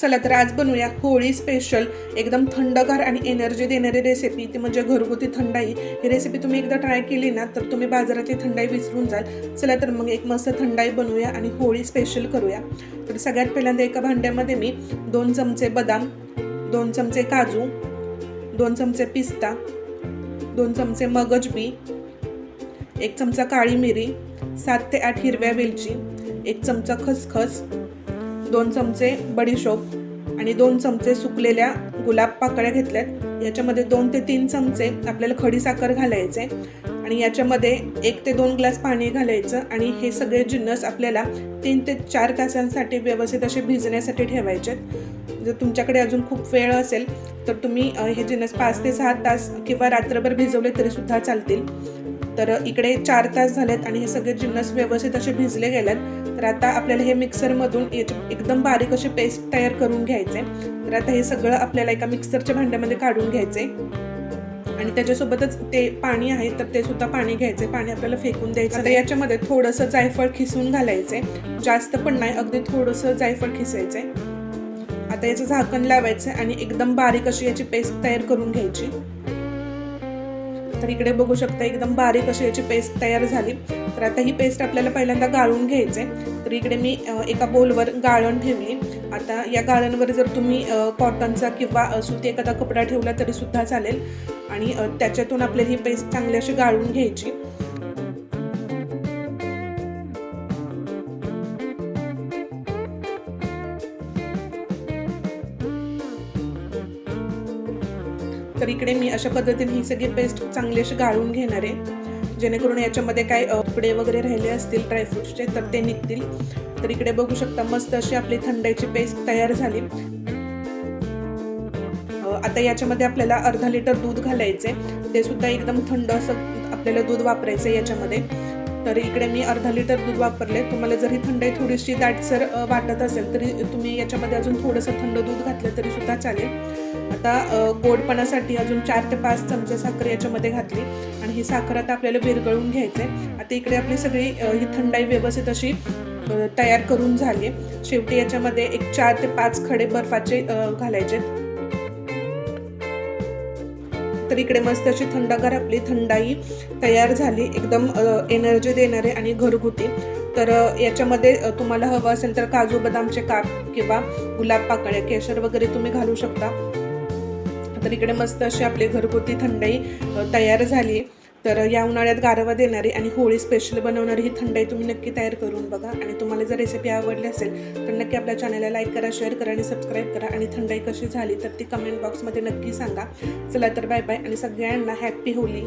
चला तर आज बनवूया होळी स्पेशल एकदम थंडगार आणि एनर्जी देणारी रेसिपी ती म्हणजे घरगुती थंडाई. ही रेसिपी तुम्ही एकदा ट्राय केली ना तर तुम्ही बाजाराची थंडाई विसरून जाल. चला तर मग एक मस्त थंडाई बनवूया आणि होळी स्पेशल करूया. तर सगळ्यात पहिल्यांदा एका भांड्यामध्ये मी दोन चमचे बदाम दोन चमचे काजू दोन चमचे पिस्ता दोन चमचे मगज बी एक चमचा काळी मिरी सात ते आठ हिरव्या वेलची एक चमचा खसखस दोन चमचे बडीशोप आणि दोन चमचे सुकलेल्या गुलाब पाकळ्या घेतल्यात. याच्यामध्ये दोन ते तीन चमचे आपल्याला खडी साखर घालायचे आणि याच्यामध्ये एक ते दोन ग्लास पाणी घालायचं आणि हे सगळे जिन्नस आपल्याला तीन ते चार तासांसाठी व्यवस्थित असे भिजण्यासाठी ठेवायचे जर तुमच्याकडे अजून खूप वेळ असेल तर तुम्ही हे जिन्नस पाच ते सहा तास किंवा रात्रभर भिजवले तरीसुद्धा चालतील. तर इकडे चार तास झालेत आणि हे सगळे जिन्नस व्यवस्थित असे भिजले गेलेत. तर आता आपल्याला हे मिक्सरमधून एकदम बारीक असे पेस्ट तयार करून घ्यायचे. तर आता हे सगळं आपल्याला एका मिक्सरच्या भांड्यामध्ये काढून घ्यायचे. आणि त्याच्यासोबतच ते पाणी आहे तर ते सुद्धा पाणी घ्यायचे. पाणी आपल्याला फेकून द्यायचं आता याच्यामध्ये थोडंसं जायफळ खिसून घालायचे. जास्त पण नाही अगदी थोडंसं जायफळ खिसायचे. आता याचं झाकण लावायचं आणि एकदम बारीक अशी याची पेस्ट तयार करून घ्यायची. तर इकडे बघू शकता एकदम बारीक अशी याची पेस्ट तयार झाली. तर आता ही पेस्ट आपल्याला पहिल्यांदा गाळून घ्यायचे तर इकडे मी एका बोलवर गाळण ठेवली. आता या गाळणवर जर तुम्ही कॉटनचा किंवा सुती एखादा कपडा ठेवला तरी सुद्धा चालेल. आणि त्याच्यातून आपल्याला ही पेस्ट चांगली अशी गाळून घ्यायची. तर इकडे मी अशा पद्धतीने ही सगळी पेस्ट चांगली अशी गाळून घेणार आहे. जेणेकरून याच्यामध्ये काय तुकडे वगैरे राहिले असतील ड्रायफ्रुट्सचे तर ते निघतील. तर इकडे बघू शकता मस्त अशी आपली थंडाईची पेस्ट तयार झाली. आता याच्यामध्ये आपल्याला अर्धा लिटर दूध घालायचे ते सुद्धा एकदम थंड असं आपल्याला दूध वापरायचं याच्यामध्ये. तर इकडे मी अर्धा लिटर दूध वापरले. तुम्हाला जरी थंडाई थोडीशी दाटसर वाटत असेल तरी तुम्ही याच्यामध्ये अजून थोडंसं थंड दूध घातलं तरी सुद्धा चालेल. आता गोडपणासाठी अजून चार ते पाच चमचे साखर याच्यामध्ये घातली आणि ही साखर आता आपल्याला विरघळून घ्यायचे आता इकडे आपली सगळी ही थंडाई व्यवस्थित अशी तयार करून झाली शेवटी याच्यामध्ये एक चार ते पाच खडे बर्फाचे घालायचे. तर इकडे मस्त अशी थंडगार आपली थंडाई तयार झाली. एकदम एनर्जी देणारे आणि घरगुती. तर याच्यामध्ये तुम्हाला हवं असेल तर काजू बदामचे काप किंवा गुलाब पाकळ्या केशर वगैरे तुम्ही घालू शकता. तर इकडे मस्त अशी आपली घरगुती थंडाई तयार झाली. तर या उन्हाळ्यात गारवा देणारी आणि होळी स्पेशल बनवणारी ही थंडाई तुम्ही नक्की तयार करून बघा. आणि तुम्हाला जर रेसिपी आवडली असेल तर नक्की आपल्या चॅनलला लाईक करा शेअर करा आणि सबस्क्राईब करा. आणि थंडाई कशी झाली तर ती कमेंट बॉक्समध्ये नक्की सांगा. चला तर बाय बाय आणि सगळ्यांना हॅप्पी होली